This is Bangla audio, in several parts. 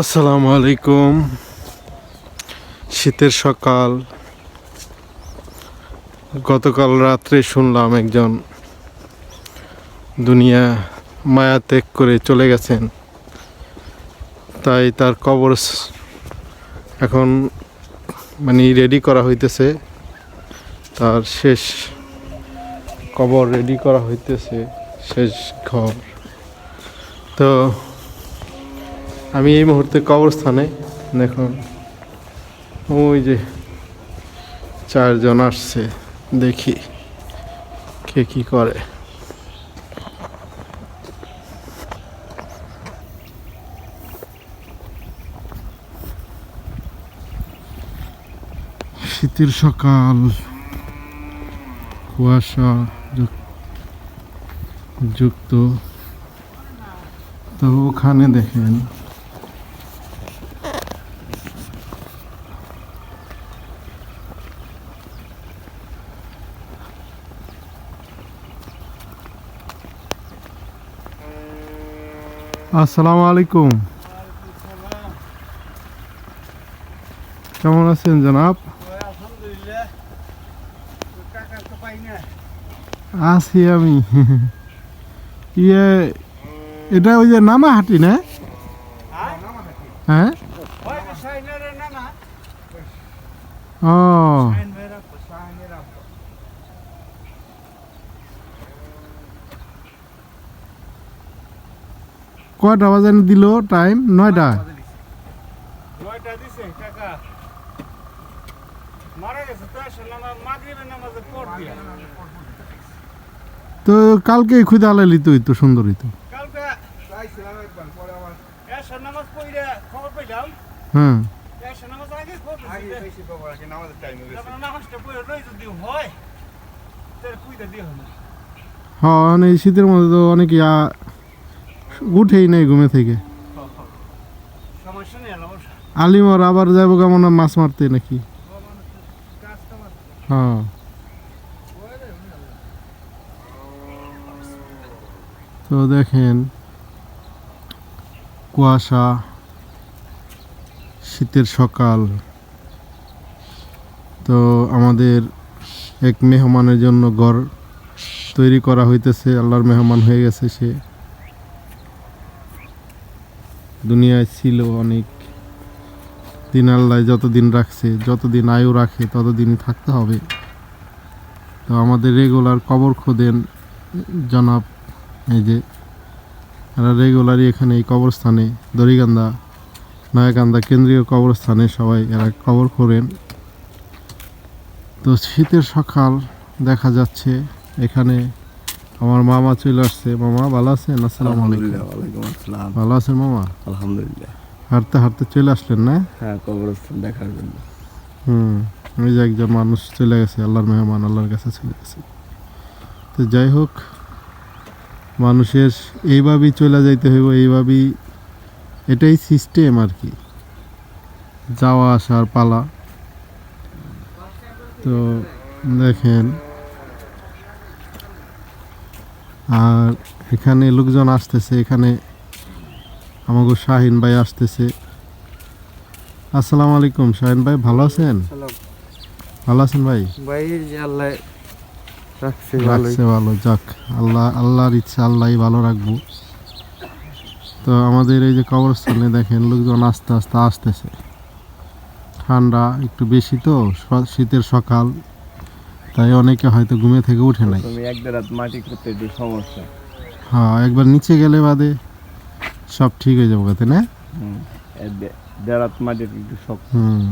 আসসালামু আলাইকুম। শীতের সকাল। গতকাল রাত্রে শুনলাম একজন দুনিয়া মায়া ত্যাগ করে চলে গেছেন। তাই তার কবর এখন মানে রেডি করা হইতেছে। তার শেষ কবর রেডি করা হইতেছে। শেষ ঘর। তো আমি এই মুহূর্তে কবরস্থানে। দেখুন, ওই যে চারজন আসছে, দেখি কে কি করে। শীতের সকাল, কুয়াশা যুক- যুক্ত। তো ওখানে দেখেন আসসালামু আলাইকুম। কেমন আছেন জনাব? আছি আমি। ইয়ে এটা ওই যে নামাহাটি, না? হ্যাঁ? ও। কয়টা বাজে দিল টাইম নয়টা। নয়টা দিছে কাকা। মারা গেছে তো কালকে খুদে আলাইলি তো তো। সুন্দরই তো হ্যাঁ হয়ে হয় হ্যাঁ মানে শীতের মধ্যে তো অনেকে উঠেই নাই ঘুমে থেকে। আলিমর আবার যাব কেমন মাছ মারতে নাকি? হ্যাঁ। তো দেখেন কুয়াশা শীতের সকাল। তো আমাদের এক মেহমানের জন্য ঘর তৈরি করা হইতেছে আল্লাহর মেহমান হয়ে গেছে সে। দুনিয়ায় ছিল অনেক দিন আল্লাহ যতদিন রাখছে, যতদিন আয়ু রাখে, ততদিনই থাকতে হবে। তো আমাদের রেগুলার কবর খোদেন জনাব, এই যে, এরা রেগুলারই এখানে এই কবরস্থানে দড়িগান্দা নয়াকান্দা কেন্দ্রীয় কবরস্থানে সবাই এরা কবর খোরেন। তো শীতের সকাল দেখা যাচ্ছে, এখানে আমার মামা চলে আসছে। মামা ভালো আছেন? আসসালামু আলাইকুম। ওয়ালাইকুম আসসালাম। ভালো আছেন মামা? আলহামদুলিল্লাহ। হাঁটতে হাঁটতে চলে আসলেন না? হ্যাঁ কবরস্থান দেখার জন্য। হুম ওই যে একজন মানুষ চলে গেছে আল্লাহর মেহমান আল্লাহর কাছে চলে গেছে। তো যাই হোক মানুষের এইভাবেই চলে যাইতে হইব এইভাবেই এটাই সিস্টেম আর কি। যাওয়া আসার পালা। তো দেখেন আর এখানে লোকজন আসতেছে এখানে আমাকে শাহিন ভাই আসতেছে। আসসালামু আলাইকুম শাহিন ভাই ভালো আছেন? ভালো আছেন ভাই? আল্লাহ রাখছে রাখছে ভালো যাক। আল্লাহ আল্লাহর ইচ্ছা আল্লাহ ভালো রাখব। তো আমাদের এই যে কবরস্থানে দেখেন লোকজন আস্তে আস্তে আসতেছে। ঠান্ডা একটু বেশি তো শীতের সকাল। তাই অনেকে হয়তো ঘুমে থেকে উঠে নাই। তুমি এক রাত মাটি করতে একটু সমস্যা। হ্যাঁ একবার নিচে গেলে বাদে সব ঠিক হয়ে যাব তাই না? একটু শক্ত। হুম।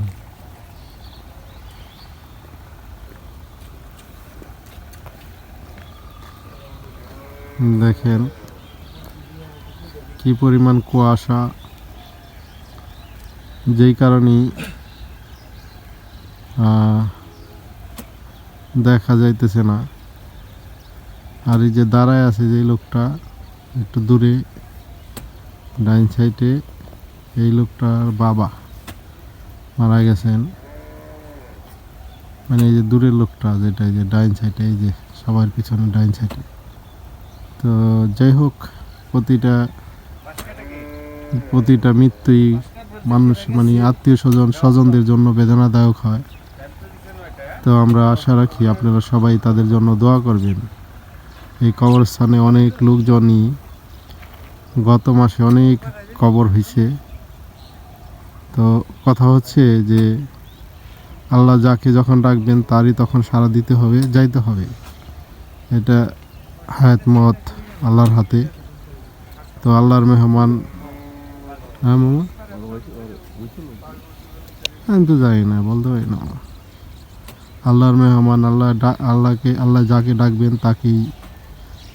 দেখেন কি পরিমাণ কুয়াশা। যেই কারণেই যাইতেছে না। আর এই যে দাঁড়ায় আছে যে লোকটা, একটু দূরে, ডাইন সাইডে, এই লোকটার বাবা মারা গেছেন। মানে এই যে দূরের লোকটা যেটা, এই যে ডাইন সাইডে, এই যে সবার পিছনে ডাইন সাইডে। তো যাই হোক, প্রতিটা প্রতিটা মৃত্যুই মানুষ মানে আত্মীয় স্বজন, স্বজনদের জন্য বেদনাদায়ক হয়। তো আমরা আশা রাখি আপনারা সবাই তাদের জন্য দোয়া করবেন। এই কবরস্থানে অনেক লোকজনই গত মাসে অনেক কবর হয়েছে তো কথা হচ্ছে যে আল্লাহ যাকে যখন ডাকবেন তারই তখন সাড়া দিতে হবে, যাইতে হবে। এটা হায়াত মত আল্লাহর হাতে। তো আল্লাহর মেহমান হ্যাঁ মামা? আমি তো জানি না, বলতে পারি না। আল্লাহর মেহমান, আল্লাহ আল্লাহকে, আল্লাহ যাকে ডাকবেন তাকেই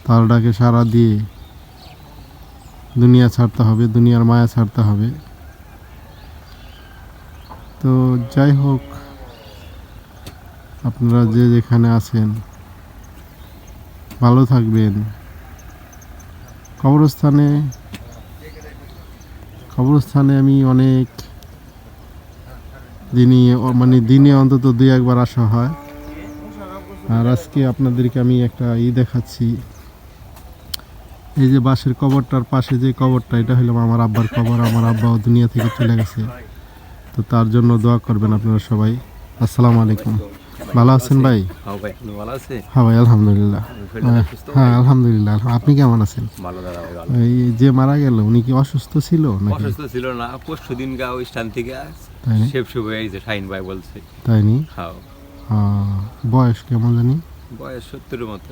তার ডাকে সাড়া দিয়ে দুনিয়া ছাড়তে হবে, দুনিয়ার মায়া ছাড়তে হবে। তো যাই হোক, আপনারা যে যেখানে আছেন, ভালো থাকবেন। কবরস্থানে কবরস্থানে আমি অনেক দিনই মানে দিনে অন্তত দুই একবার আসা হয়। আর আজকে আপনাদেরকে আমি একটা ই দেখাচ্ছি। এই যে বাসের কবরটার পাশে যে কবরটা, এটা হলো আমার আব্বার কবর, আমার আব্বাও দুনিয়া থেকে চলে গেছে। তো তার জন্য দোয়া করবেন আপনারা সবাই। আসসালামু আলাইকুম। ভালো আছেন ভাই? হ্যাঁ ভাই ভালো আছে হ্যাঁ ভাই আলহামদুলিল্লাহ। হ্যাঁ, হ্যাঁ আলহামদুলিল্লাহ আপনি কেমন আছেন? ভালো ভালো। এই যে মারা গেল উনি কি অসুস্থ ছিল নাকি? অসুস্থ ছিল না পরশু দিন গা ওই স্থান থেকে তাই নি? শেপ শুভ এই যে শাহিন ভাই বলছে। তাই নি? হ্যাঁ। বয়স কেমন জানি? বয়স সত্তরের মতো।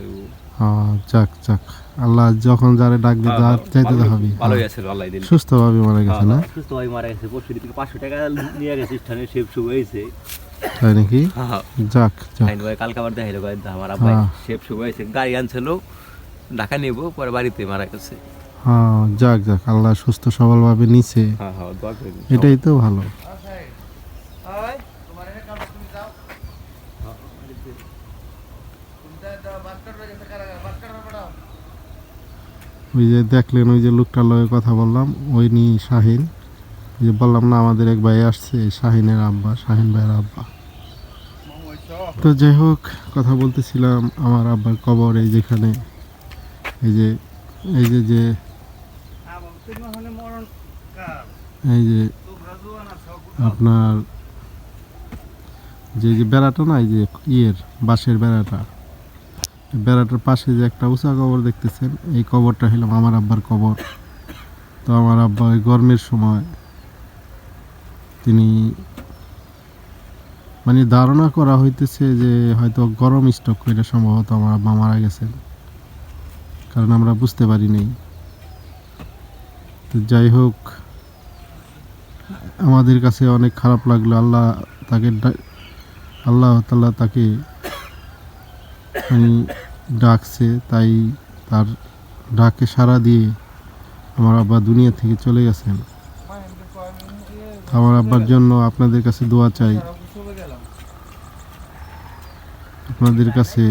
আহ, যাক যাক। আল্লাহ যখন যারে ডাকবে তার চাইতে তো হবে। ভালোই আছে আল্লাহ দিন সুস্থভাবে মারা গেছে না? সুস্থ ভাই মারা গেছে পরশু দিন থেকে পাঁচশো টাকা নিয়ে গেছে স্থানে শেপ শুভ হয়েছে তাই নাকি? হ্যাঁ। যাক কালকে আবার দেখাইলো আমার আব্বাই হ্যাঁ। শুভ হয়েছে গাড়ি আনছিল ঢাকা নেব পরে বাড়িতে মারা গেছে। হ্যাঁ যাক যাক আল্লাহ সুস্থ সবলভাবে নিছে। হ্যাঁ। এটাই তো ভালো। ওই যে দেখলেন ওই যে লোকটার লগে কথা বললাম ওই নি শাহিন। যে বললাম না, আমাদের এক ভাই আসছে শাহিনের আব্বা, শাহিন ভাইয়ের আব্বা। তো যাই হোক, কথা বলতেছিলাম আমার আব্বার কবর, এই যেখানে, এই যে এই যে যে, এই যে আপনার যে যে বেড়াটা না, এই যে ইয়ের, বাঁশের বেড়াটা বেড়াটার পাশে যে একটা উঁচা কবর দেখতেছেন, এই কবরটা হলো আমার আব্বার কবর। তো আমার আব্বা ওই গরমের সময় তিনি মানে ধারণা করা হইতেছে যে হয়তো গরম স্টক করে সম্ভবত আমার আব্বা মারা গেছেন। কারণ আমরা বুঝতে পারি নাই। তো যাই হোক, আমাদের কাছে অনেক খারাপ লাগল। আল্লাহ তাকে আল্লাহ তাল্লাহ তাকে মানে ডাকছে, তাই তার ডাকে সাড়া দিয়ে আমার আব্বা দুনিয়া থেকে চলে গেছেন। আমার আব্বার জন্য আপনাদের কাছে দোয়া চাই। আপনাদের কাছে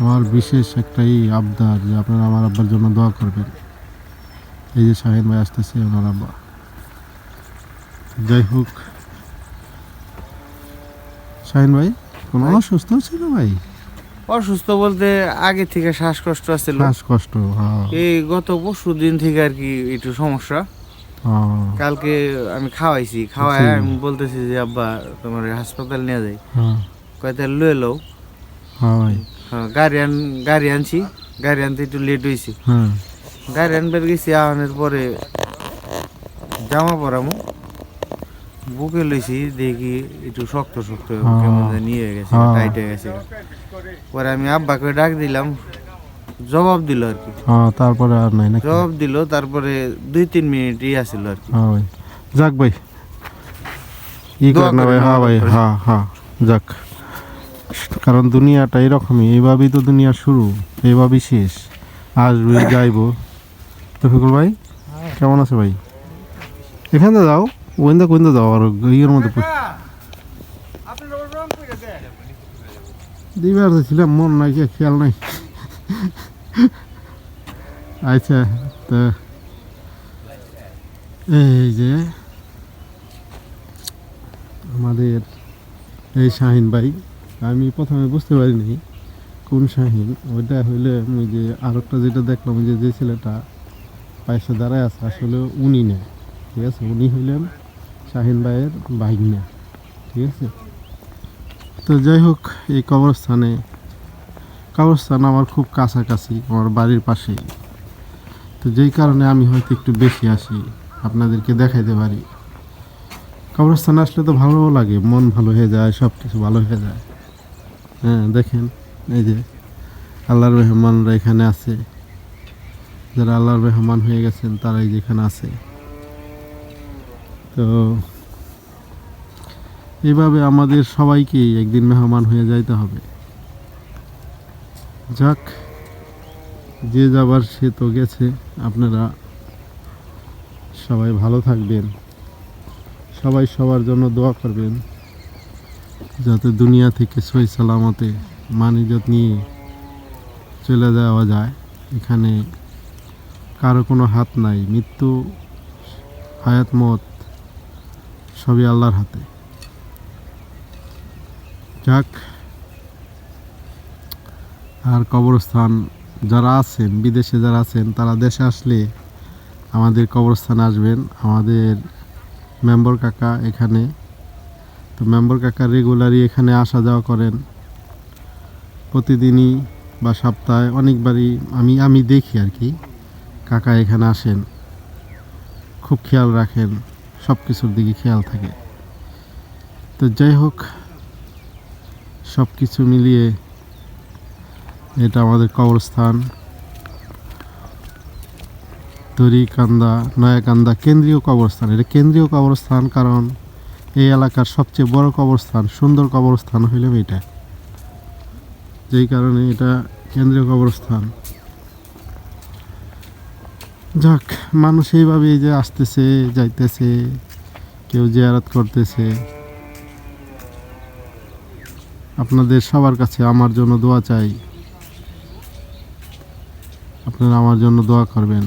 আমার বিশেষ একটাই আবদার যে আপনারা আমার আব্বার জন্য দোয়া করবেন। এই যে শাহিন ভাই আসতেছে ওনার আব্বা। যাই হোক শাহিন ভাই কোনো অসুস্থ ছিল ভাই? অসুস্থ বলতে আগে থেকে শ্বাসকষ্ট আছিল শ্বাসকষ্ট হ্যাঁ। এই গত পরশু দিন থেকে আর কি একটু সমস্যা। কালকে আমি খাওয়াইছি খাওয়াই আমি বলতেছি যে আব্বা তোমার হাসপাতাল নিয়ে যাই। কয়টা লয়ে লও। হ্যাঁ হ্যাঁ, গাড়ি আন গাড়ি আনছি গাড়ি আনতে একটু লেট হয়েছি হ্যাঁ। গাড়ি আনবার গেছি আনার পরে জামা পরামো। বুকে লইছি দেখি একটু শক্ত শক্ত। কেমন নিয়ে গেছে। টাইট হয়ে গেছে। পরে আমি আব্বাকে ডাক দিলাম জবাব দিল আর কি। হ্যাঁ তারপরে আর নাই নাকি? জবাব দিল তারপরে দুই তিন মিনিট মিনিটই আসিল আর কি। হ্যাঁ ভাই। যাক ভাই। ই করেন না ভাই। হ্যাঁ ভাই হ্যাঁ হ্যাঁ। যাক। কারণ দুনিয়াটা এরকমই এইভাবেই তো দুনিয়া শুরু এইভাবেই শেষ। আসবে যাইবো রফিকুল ভাই কেমন আছে ভাই? এখানে যাও ওইন্দা কোইন্দা যাও আর ইয়ের মধ্যে পড়ে- আপনি রং রং করে দিবার ছিলাম মন নাই কি খেয়াল নাই। আচ্ছা তো এই যে আমাদের এই শাহিন ভাই, আমি প্রথমে বুঝতে পারিনি কোন শাহিন, ওইটা হইলে ওই যে আরেকটা যেটা দেখলাম যে যে ছেলেটা পায়েসে দাঁড়ায় আছে, আসলে উনি না, ঠিক আছে? উনি হইলেন শাহিন ভাইয়ের বাইগনা ঠিক আছে? তো যাই হোক, এই কবরস্থানে, কবরস্থান আমার খুব কাছাকাছি, আমার বাড়ির পাশেই। তো যেই কারণে আমি হয়তো একটু বেশি আসি, আপনাদেরকে দেখাইতে পারি। কবরস্থানে আসলে তো ভালোও লাগে, মন ভালো হয়ে যায় সব কিছু ভালো হয়ে যায়। হ্যাঁ দেখেন, এই যে আল্লাহর মেহমানরা এখানে আছে। যারা আল্লাহর মেহমান হয়ে গেছেন, তারাই যেখানে আছে। তো এইভাবে আমাদের সবাইকেই একদিন মেহমান হয়ে যাইতে হবে। যাক। যে যাবার সে তো গেছে, আপনারা সবাই ভালো থাকবেন। সবাই সবার জন্য দোয়া করবেন, যাতে দুনিয়া থেকে সই সালামতে মানিজত নিয়ে চলে যাওয়া যায়। এখানে কারও কোনো হাত নাই, মৃত্যু, হায়াত, মত সবই আল্লাহর হাতে। যাক, আর কবরস্থান যারা আছেন, বিদেশে যারা আছেন, তারা দেশে আসলে আমাদের কবরস্থানে আসবেন। আমাদের মেম্বর কাকা এখানে। তো মেম্বর কাকা রেগুলারই এখানে আসা যাওয়া করেন। প্রতিদিনই বা সপ্তাহে অনেকবারই আমি আমি দেখি আর কি, কাকা এখানে আসেন। খুব খেয়াল রাখেন সব কিছুর দিকে খেয়াল থাকে। তো যাই হোক সব কিছু মিলিয়ে এটা আমাদের কবরস্থান। তরিকান্দা নয়াকান্দা কেন্দ্রীয় কবরস্থান। এটা কেন্দ্রীয় কবরস্থান কারণ এই এলাকার সবচেয়ে বড় কবরস্থান, সুন্দর কবরস্থান হইল এটা। যেই কারণে এটা কেন্দ্রীয় কবরস্থান। যাক, মানুষ এইভাবে এই যে আসতেছে, যাইতেছে, কেউ জিয়ারত করতেছে। আপনাদের সবার কাছে আমার জন্য দোয়া চাই। আপনারা আমার জন্য দোয়া করবেন।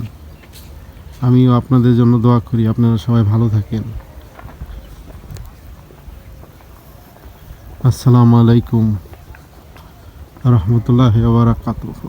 আমিও আপনাদের জন্য দোয়া করি, আপনারা সবাই ভালো থাকেন। আসসালামু আলাইকুম। রহমতুল্লাহ বারাকাতুহ।